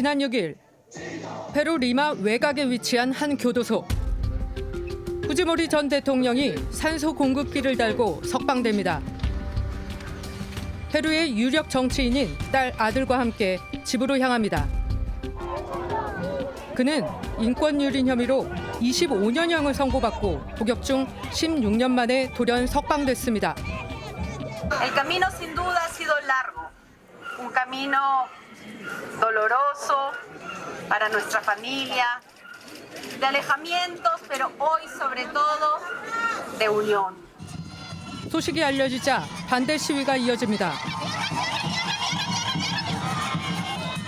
지난 6일 페루 리마 외곽에 위치한 한 교도소. 후지모리 전 대통령이 산소 공급기를 달고 석방됩니다. 페루의 유력 정치인인 딸 아들과 함께 집으로 향합니다. 그는 인권 유린 혐의로 25년형을 선고받고 복역 중 16년 만에 돌연 석방됐습니다. Doloroso para nuestra familia, de alejamientos, pero hoy sobre todo de unión. 소식이 알려지자 반대 시위가 이어집니다.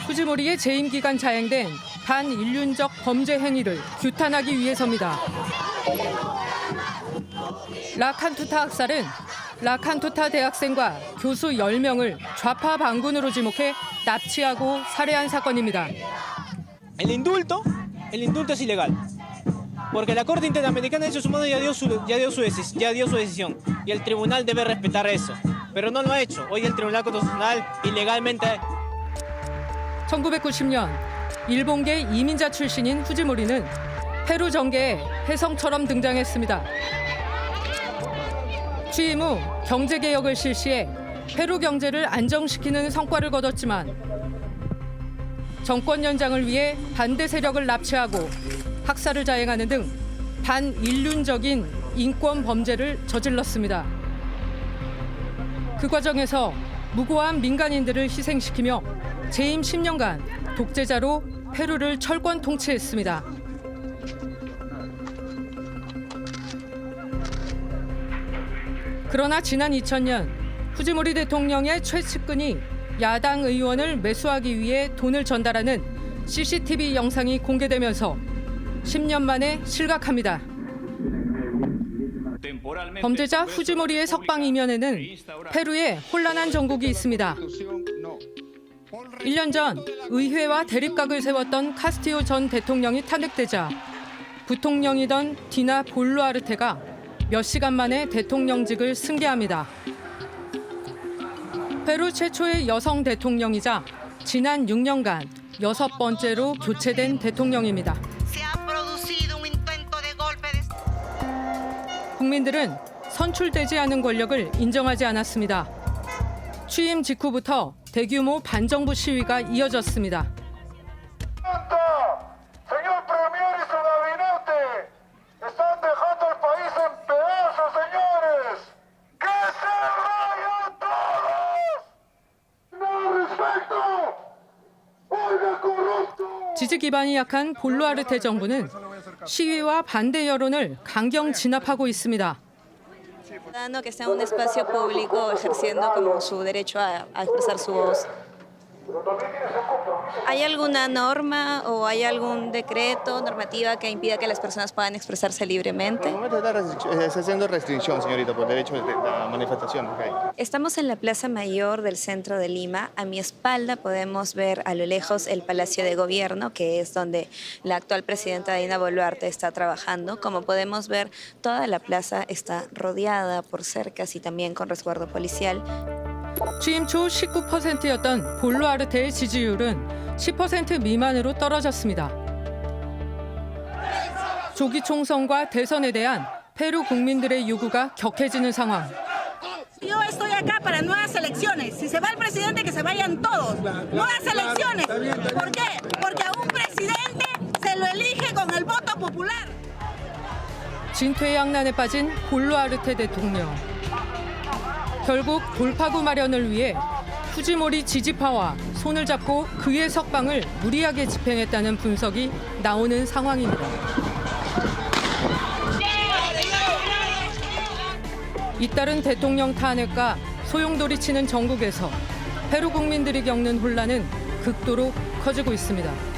후지모리의 재임 기간 자행된 반인륜적 범죄 행위를 규탄하기 위해서입니다. 라칸투타 학살은 라칸투타 대학생과 교수 10명을 좌파 반군으로 지목해 납치하고 살해한 사건입니다. El indulto, el indulto es ilegal. Porque la Corte Interamericana de Derechos Humanos ya dio, su, ya, dio su, ya dio su decisión y el tribunal debe respetar eso. Pero no lo ha hecho. Hoy el Tribunal Constitucional ilegalmente 1990년 일본계 이민자 출신인 후지모리는 페루 정계에 혜성처럼 등장했습니다. 취임 후 경제 개혁을 실시해 페루 경제를 안정시키는 성과를 거뒀지만 정권 연장을 위해 반대 세력을 납치하고 학살을 자행하는 등 반인륜적인 인권 범죄를 저질렀습니다. 그 과정에서 무고한 민간인들을 희생시키며 재임 10년간 독재자로 페루를 철권 통치했습니다. 그러나 지난 2000년 후지모리 대통령의 최측근이 야당 의원을 매수하기 위해 돈을 전달하는 CCTV 영상이 공개되면서 10년 만에 실각합니다. 범죄자 후지모리의 석방 이면에는 페루에 혼란한 정국이 있습니다. 1년 전 의회와 대립각을 세웠던 카스티오 전 대통령이 탄핵되자 부통령이던 디나 볼루아르테가 몇 시간 만에 대통령직을 승계합니다. 페루 최초의 여성 대통령이자 지난 6년간 여섯 번째로 교체된 대통령입니다. 국민들은 선출되지 않은 권력을 인정하지 않았습니다. 취임 직후부터 대규모 반정부 시위가 이어졌습니다. Señor Premier y su gabinete están dejando el país en pedazos, señores. ¡Que se vayan todos! ¡No respeto! ¡Oiga, corrupto! 지지 기반이 약한 볼루아르테 정부는 시위와 반대 여론을 강경 진압하고 있습니다. ¿Hay alguna norma o hay algún decreto, normativa que impida que las personas puedan expresarse libremente? En el momento está, restric- está haciendo restricción, señorita, por derecho de la manifestación. Estamos en la Plaza Mayor del centro de Lima. A mi espalda podemos ver a lo lejos el Palacio de Gobierno, que es donde la actual presidenta Dina Boluarte está trabajando. Como podemos ver, toda la plaza está rodeada por cercas y también con resguardo policial. 취임 초 19%였던 볼루아르테의 지지율은 10% 미만으로 떨어졌습니다. 조기 총선과 대선에 대한 페루 국민들의 요구가 격해지는 상황. Yo estoy acá para nuevas elecciones. Si se va el presidente, que se vayan todos. Nuevas elecciones. ¿Por qué? Porque a un presidente se lo elige con el voto popular. 진퇴양난에 빠진 볼루아르테 대통령. 결국 돌파구 마련을 위해 후지모리 지지파와 손을 잡고 그의 석방을 무리하게 집행했다는 분석이 나오는 상황입니다. 잇따른 대통령 탄핵과 소용돌이치는 전국에서 페루 국민들이 겪는 혼란은 극도로 커지고 있습니다.